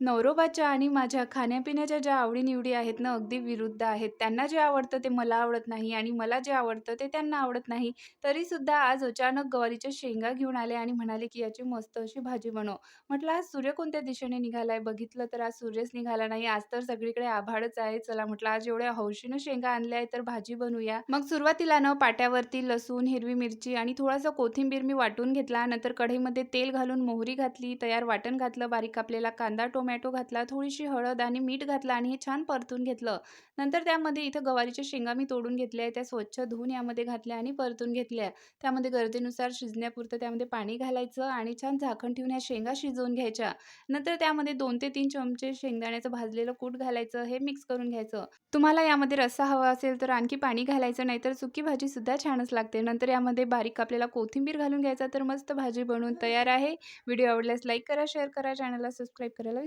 नवरोबाच्या आणि माझ्या खाण्यापिण्याच्या ज्या आवडीनिवडी आहेत ना, अगदी विरुद्ध आहेत. त्यांना जे आवडतं ते मला आवडत नाही आणि मला जे आवडतं ते त्यांना आवडत नाही. तरीसुद्धा आज अचानक गवारीच्या शेंगा घेऊन आले आणि म्हणाले, की "याची मस्त अशी भाजी बनव." म्हटलं, "आज सूर्य कोणत्या दिशेने निघालाय?" बघितलं तर आज सूर्यच निघाला नाही. आज तर सगळीकडे आभाळच आहे. चला म्हटलं, आज एवढ्या हौशीनं शेंगा आणल्या आहे तर भाजी बनवूया. मग सुरुवातीला ना पाट्यावरती लसूण, हिरवी मिरची आणि थोडासा कोथिंबीर मी वाटून घेतला. नंतर कढईमध्ये तेल घालून मोहरी घातली, तयार वाटण घातलं, बारीक कापलेला कांदा, टोमॅटो घातला, थोडीशी हळद आणि मीठ घातलं आणि हे छान परतून घेतलं. नंतर त्यामध्ये इथं गवारीच्या शेंगा मी तोडून घेतल्या त्या स्वच्छ धुवून यामध्ये घातल्या आणि परतून घेतल्या. त्यामध्ये गरजेनुसार शिजण्यापुरतं त्यामध्ये पाणी घालायचं आणि छान झाकण ठेवून ह्या शेंगा शिजवून घ्यायच्या. नंतर त्यामध्ये दोन ते तीन चमचे शेंगदाण्याचं भाजलेलं कूट घालायचं. हे मिक्स करून घ्यायचं. तुम्हाला यामध्ये रस्सा हवा असेल तर आणखी पाणी घालायचं, नाहीतर सुकी भाजी सुद्धा छानच लागते. नंतर यामध्ये बारीक कापलेला कोथिंबीर घालून घ्यायचा, तर मस्त भाजी बनवून तयार आहे. व्हिडिओ आवडल्यास लाईक करा, शेअर करा, चॅनलला सबस्क्राईब करायला